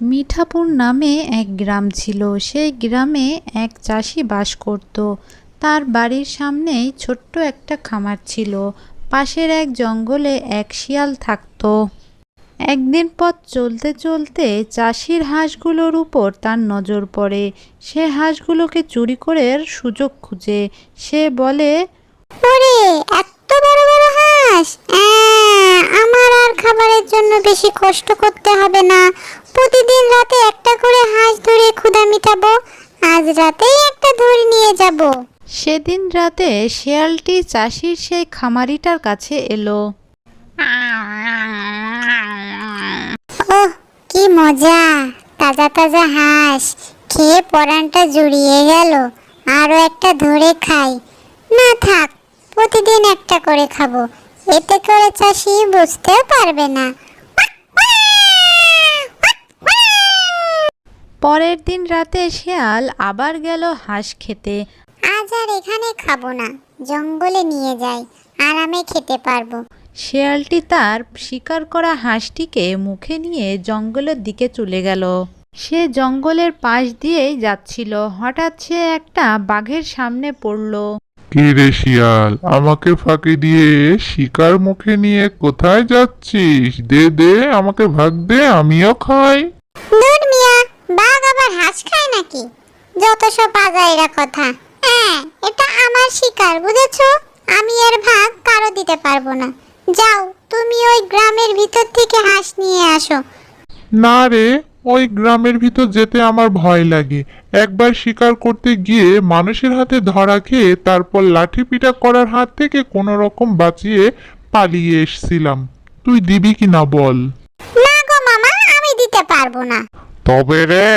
মিঠাপুর নামে এক গ্রাম ছিল। সেই গ্রামে এক চাষি বাস করত। তার বাড়ির সামনেই ছোট্ট একটা খামার ছিল। পাশের এক জঙ্গলে এক শিয়াল থাকতো। একদিন পথ চলতে চলতে চাষির হাঁসগুলোর উপর তার নজর পড়ে। সে হাঁসগুলোকে চুরি করে সুযোগ খুঁজে। সে বলে এত বড় বড় হাঁস! আমার আর খাবারের জন্য বেশি কষ্ট করতে হবে না। প্রতিদিন রাতে একটা করে হাঁস ধরে ক্ষুধা মিটাবো। আজ রাতেই একটা ধরে নিয়ে যাব। সেদিন রাতে শেয়ালটি চাষির সেই খামারিটার কাছে এলো। ওহ কি মজা। তাজা তাজা হাঁস। খেয়ে পরানটা জুড়িয়ে গেল। আরও একটা ধরে খাই। না থাক প্রতিদিন একটা করে খাব। এতে করে চাষি বুঝতেও পারবে না। পরের দিন রাতে শেয়াল আবার গেল হাঁস খেতে। আজ আর এখানে খাব না জঙ্গলে নিয়ে যাই আরামে খেতে পারব। শেয়ালটি তার শিকার করা হাঁসটিকে মুখে নিয়ে জঙ্গলের দিকে চলে গেল। সে জঙ্গলের পাশ দিয়েই যাচ্ছিল। হঠাৎ সে একটা বাঘের সামনে পড়ল। কি রে শিয়াল আমাকে ফাঁকি দিয়ে শিকার মুখে নিয়ে কোথায় যাচ্ছিস? দে দে আমাকে ভাগ দে আমিও খাই। আবার হাঁস খায় নাকি? যত সব আজাইরা কথা। হ্যাঁ এটা আমার শিকার বুঝেছ? আমি এর ভাগ কারও দিতে পারব না। যাও তুমি ওই গ্রামের ভিতর থেকে হাঁস নিয়ে আসো। না রে ওই গ্রামের ভিতর যেতে আমার ভয় লাগে। একবার শিকার করতে গিয়ে মানুষের হাতে ধরা খেয়ে তারপর লাঠি পিটা করার হাত থেকে কোনো রকম বাঁচিয়ে পালিয়ে এসছিলাম। তুই দিবি কি না বল। না গো মামা আমি দিতে পারব না। তবে রে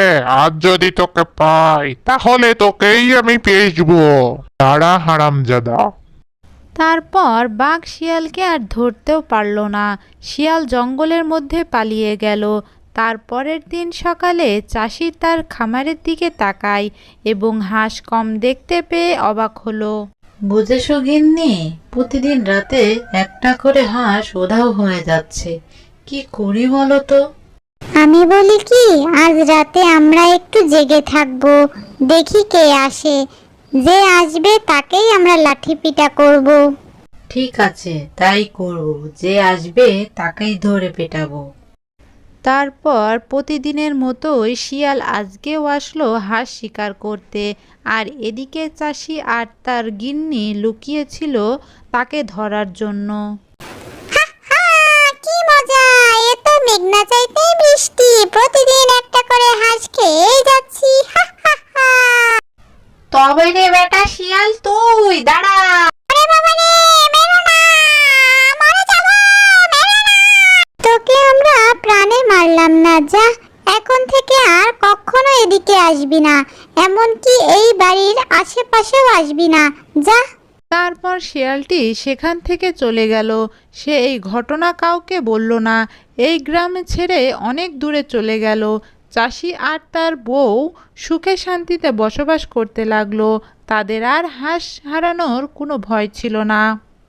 আজ যদি তোকে পাই তাহলে তোকেই আমি পেয়েছবো তারা হারামজাদা। তারপর বাঘ শিয়ালকে আর ধরতেও পারল না। শিয়াল জঙ্গলের মধ্যে পালিয়ে গেল। তারপরের দিন সকালে চাষি তার খামারের দিকে তাকায় এবং হাঁস কম দেখতে পেয়ে অবাক হলো। বুঝেছ গিন্নি প্রতিদিন রাতে একটা করে হাঁস ওধাও হয়ে যাচ্ছে। কি করি বলো তো? আমি বলি কি, আজ রাতে আমরা একটু জেগে থাকব, দেখি কে আসে। যে আসবে তাকেই আমরা লাঠি পিটা করব। ঠিক আছে, তাই করব। যে আসবে তাকেই ধরে পেটাবো। তারপর প্রতিদিনের মতোই শিয়াল আজকেও আসলো হাঁস শিকার করতে। আর এদিকে চাষি আর তার গিন্নি লুকিয়েছিল তাকে ধরার জন্য। বেটা শিয়াল তুই দাঁড়া। তোকে আমরা প্রাণে মারলাম না যা। এখন থেকে আর কখনো এদিকে আসবি না এমনকি এই বাড়ির আশেপাশেও আসবি না যা। তারপর শিয়ালটি সেখান থেকে চলে গেল। সে এই ঘটনা কাউকে বলল না এই গ্রাম ছেড়ে অনেক দূরে চলে গেল। চাষি আর তার বউ সুখে শান্তিতে বসবাস করতে লাগল। তাদের আর হাঁস হারানোর কোনো ভয় ছিল না।